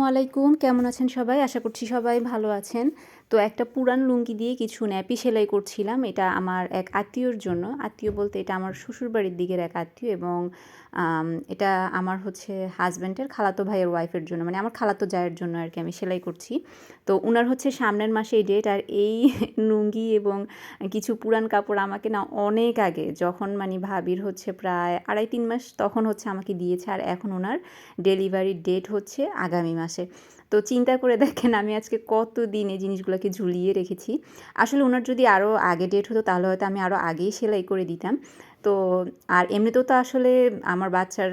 আসসালামু আলাইকুম। কেমন আছেন সবাই? আশা করছি সবাই ভালো আছেন। তো একটা পুরান লুঙ্গি দিয়ে কিছু ন্যাপি সেলাই করছিলাম। এটা আমার এক আত্মীয়র জন্য। আত্মীয় বলতে এটা আমার শ্বশুরবাড়ির দিকের এক আত্মীয় এবং এটা আমার হচ্ছে হাজব্যান্ডের খালাতো ভাইয়ের ওয়াইফের জন্য। মানে আমার খালাতো জায়ের জন্য আর কি আমি সেলাই করছি। তো ওনার হচ্ছে সামনের মাসে এই ডেট আর এই লুঙ্গি এবং কিছু পুরান কাপড় আমাকে না অনেক আগে, যখন মানে ভাবির হচ্ছে প্রায় আড়াই তিন মাস, তখন হচ্ছে আমাকে দিয়েছে আর এখন ওনার ডেলিভারির ডেট হচ্ছে আগামী মাসে। তো চিন্তা করে দেখেন আমি আজকে কত দিন এই জিনিসগুলোকে ঝুলিয়ে রেখেছি। আসলে ওনার যদি আরও আগে ডেট হতো, তাহলে হয়তো আমি আরও আগেই সেলাই করে দিতাম। তো আর এমনিতেও তো আসলে আমার বাচ্চার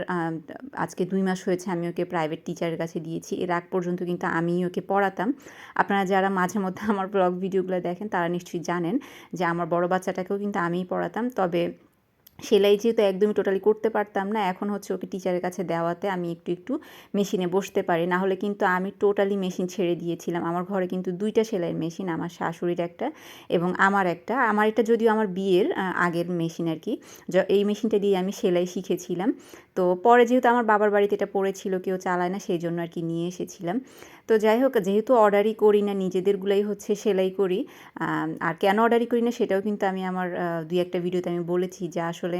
আজকে দুই মাস হয়েছে, আমি ওকে প্রাইভেট টিচারের কাছে দিয়েছি। এর আগ পর্যন্ত কিন্তু আমি ওকে পড়াতাম। আপনারা যারা মাঝে মধ্যে আমার ব্লগ ভিডিওগুলো দেখেন, তারা নিশ্চয়ই জানেন যে আমার বড় বাচ্চাটাকেও কিন্তু আমিই পড়াতাম। তবে সেলাই যেহেতু একদমই টোটালি করতে পারতাম না, এখন হচ্ছে ওকে টিচারের কাছে দেওয়াতে আমি একটু একটু মেশিনে বসতে পারি। না হলে কিন্তু আমি টোটালি মেশিন ছেড়ে দিয়েছিলাম। আমার ঘরে কিন্তু দুইটা সেলাইয়ের মেশিন আমার শাশুড়ির একটা এবং আমার একটা। আমার এটা যদিও আমার বিয়ের আগের মেশিন আর কি। এই মেশিনটা দিয়ে আমি সেলাই শিখেছিলাম। তো পরে যেহেতু আমার বাবার বাড়িতে এটা পড়েছিল, কেউ চালায় না, সেই জন্য আর কি নিয়ে এসেছিলাম। তো যাই হোক যেহেতু অর্ডারই করি না, নিজেদেরগুলাই হচ্ছে সেলাই করি আর কেন অর্ডারই করি না সেটাও কিন্তু আমি আমার দুই একটা ভিডিওতে আমি বলেছি যে আসলে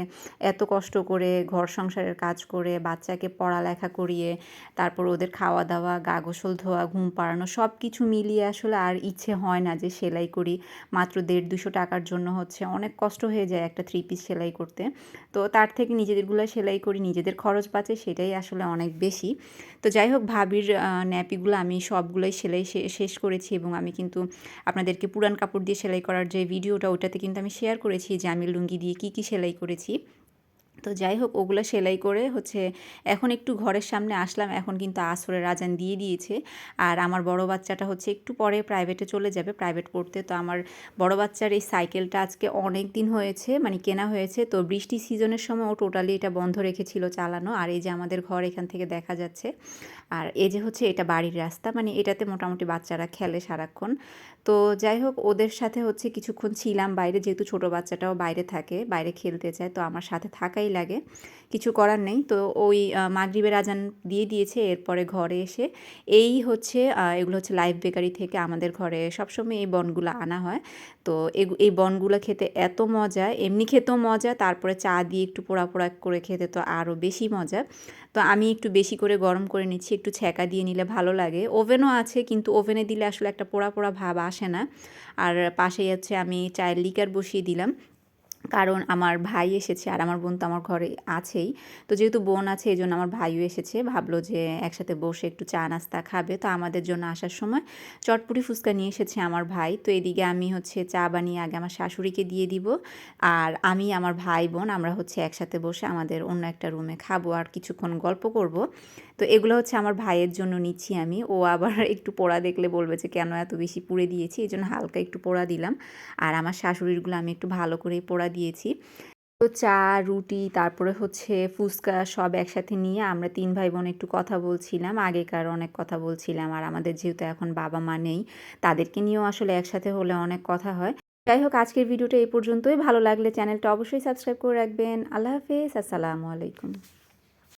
এত কষ্ট করে ঘর সংসারের কাজ করে, বাচ্চাকে পড়ালেখা করিয়ে, তারপর ওদের খাওয়া দাওয়া গা গোসল ধোয়া, ঘুম পাড়ানো সব কিছু মিলিয়ে আসলে আর ইচ্ছে হয় না যে সেলাই করি। মাত্র দেড় দুশো টাকার জন্য হচ্ছে অনেক কষ্ট হয়ে যায় একটা থ্রি পিস সেলাই করতে। তো তার থেকে নিজেদেরগুলো সেলাই করি, নিজেদের খরচ বাঁচে, সেটাই আসলে অনেক বেশি। তো যাই হোক ভাবির ন্যাপিগুলো আমি সবগুলোই সেলাই শেষ করেছি এবং আমি কিন্তু আপনাদেরকে পুরান কাপড় দিয়ে সেলাই করার যে ভিডিওটা ওটাতে কিন্তু আমি শেয়ার করেছি যে আমি লুঙ্গি দিয়ে কী কী সেলাই করেছি। তো যাই হোক, ওগুলো সেলাই করে হচ্ছে এখন একটু ঘরের সামনে আসলাম। এখন কিন্তু আসরের রাজান দিয়ে দিয়েছে। আর আমার বড় বাচ্চাটা হচ্ছে একটু পরে প্রাইভেটে চলে যাবে। প্রাইভেট পড়তে তো আমার বড় বাচ্চার এই সাইকেলটা আজকে অনেক দিন হয়েছে মানে কেনা হয়েছে। তো বৃষ্টি সিজনের সময় ও টোটালি এটা বন্ধ রেখেছিল চালানো। আর এই যে আমাদের ঘর এখান থেকে দেখা যাচ্ছে। আর এই যে হচ্ছে এটা বাড়ির রাস্তা মানে এটাতে মোটামুটি বাচ্চারা খেলে সারাক্ষণ। তো যাই হোক, ওদের সাথে হচ্ছে কিছুক্ষণ ছিলাম বাইরে। যেহেতু ছোট বাচ্চাটাও বাইরে থাকে, বাইরে খেলতে চায়। তো আমার সাথে থাকাই লাগে, কিছু করার নেই। তো ওই মাগরিবের আজান দিয়ে দিয়েছে, এরপরে ঘরে এসে এই হচ্ছে এগুলো হচ্ছে লাইফ বেকারি থেকে আমাদের ঘরে সবসময় এই বনগুলো আনা হয়। তো এই বনগুলো খেতে এত মজা, এমনি খেতেও মজা, তারপরে চা দিয়ে একটু পোড়া পোড়া করে খেতে তো আরও বেশি মজা। তো আমি একটু বেশি করে গরম করে নিচ্ছি, একটু ছ্যাঁকা দিয়ে নিলে ভালো লাগে। ওভেনও আছে, কিন্তু ওভেনে দিলে আসলে একটা পোড়া পোড়া ভাব আসে না। আর পাশেই হচ্ছে আমি চায়ের লিকার বসিয়ে দিলাম। কারণ আমার ভাই এসেছে আর আমার বোন তো আমার ঘরে আছেই। তো যেহেতু বোন আছে এই জন্য আমার ভাইও এসেছে। ভাবলো যে একসাথে বসে একটু চা নাস্তা খাবে। তো আমাদের জন্য আসার সময় চটপুরি ফুচকা নিয়ে এসেছে আমার ভাই। তো এদিকে আমি হচ্ছে চা বানিয়ে আগে আমার শাশুড়িকে দিয়ে দিব। আর আমি, আমার ভাই বোন, আমরা হচ্ছে একসাথে বসে আমাদের অন্য একটা রুমে খাব আর কিছুক্ষণ গল্প করব। তো এগুলো হচ্ছে আমার ভাইয়ের জন্য নিচ্ছি আমি। ও আবার একটু পোড়া দেখলে বলবে যে, কেন এত বেশি পুড়ে দিয়েছি? এই জন্য হালকা একটু পোড়া দিলাম। আর আমার শাশুড়িরগুলো আমি একটু ভালো করেই পোড়া দিয়েছি। তো চা, রুটি, তারপরে হচ্ছে ফুচকা সব একসাথে নিয়ে আমরা তিন ভাই বোন একটু কথা বলছিলাম। আগেকার অনেক কথা বলছিলাম আর আমাদের যেহেতু এখন বাবা মা নেই, তাদেরকে নিয়েও আসলে একসাথে হলে অনেক কথা হয়। যাই হোক, আজকের ভিডিওটা এই পর্যন্তই। ভালো লাগলে চ্যানেলটা অবশ্যই সাবস্ক্রাইব করে রাখবেন। আল্লাহ হাফেজ। আসসালামু আলাইকুম।